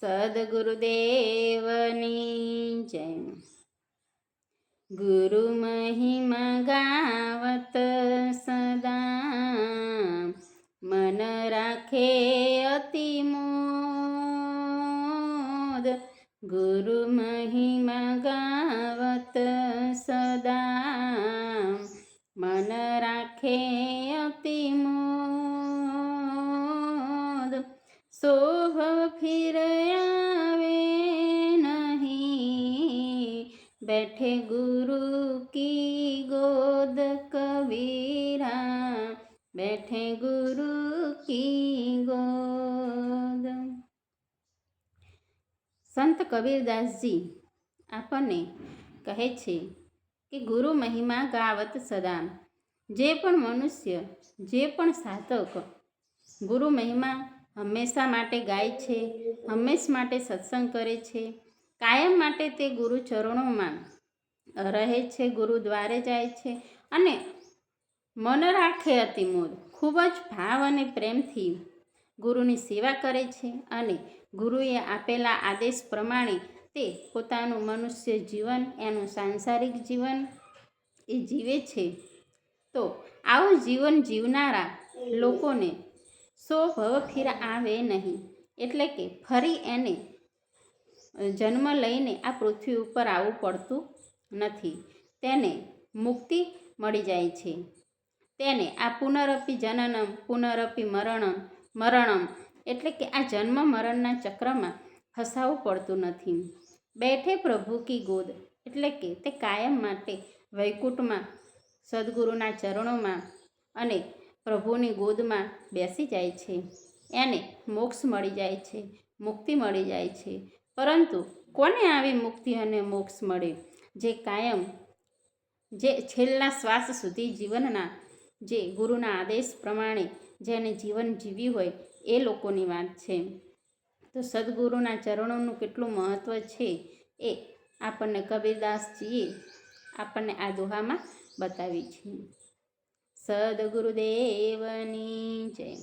સદગુરુદેવની જય. ગુરુ મહિમા ગાવત સદા. મન રાખે અતિ મોદ. ગુરુ મહિમા ગાવત સદા. મન રાખે અતિ મોદ. શોભ बैठे गुरु की गोद कबीरा बैठे गुरु की ગોદ સંત કબીરદાસજી આપણને કહે છે કે ગુરુ મહિમા ગાવત સદા જે પણ મનુષ્ય જે પણ સાધક ગુરુ મહિમા હંમેશા માટે ગાય છે હંમેશ માટે સત્સંગ કરે છે કાયમ માટે તે ગુરુ ચરણોમાં રહે છે, ગુરુદ્વારે જાય છે અને મન રાખે અતિમોદ. ખૂબ જ ભાવ અને પ્રેમથી ગુરુની સેવા કરે છે અને ગુરુએ આપેલા આદેશ પ્રમાણે તે પોતાનું મનુષ્ય જીવન, એનું સાંસારિક જીવન એ જીવે છે. તો આવું જીવન જીવનારા લોકોને સો ભવ ફીર આવે નહીં. એટલે કે ફરી એને જન્મ લઈને આ પૃથ્વી ઉપર આવવું પડતું નથી. તેને મુક્તિ મળી જાય છે. તેને આ પુનરપી જનનમ પુનરપી મરણમ મરણમ એટલે કે આ જન્મ મરણના ચક્રમાં ફસાવવું પડતું નથી. બેઠે પ્રભુ કી ગોદ એટલે કે તે કાયમ માટે વૈકુંઠમાં, સદગુરુના ચરણોમાં અને પ્રભુની ગોદમાં બેસી જાય છે. એને મોક્ષ મળી જાય છે, મુક્તિ મળી જાય છે. પરંતુ કોને આવી મુક્તિ અને મોક્ષ મળે? જે કાયમ, જે છેલ્લા શ્વાસ સુધી જીવનના, જે ગુરુના આદેશ પ્રમાણે જેને જીવન જીવ્યું હોય, એ લોકોની વાત છે. તો સદગુરુના ચરણોનું કેટલું મહત્ત્વ છે એ આપણને કબીરદાસજીએ આપણને આ દોહામાં બતાવી છે. સદગુરુદેવની જય.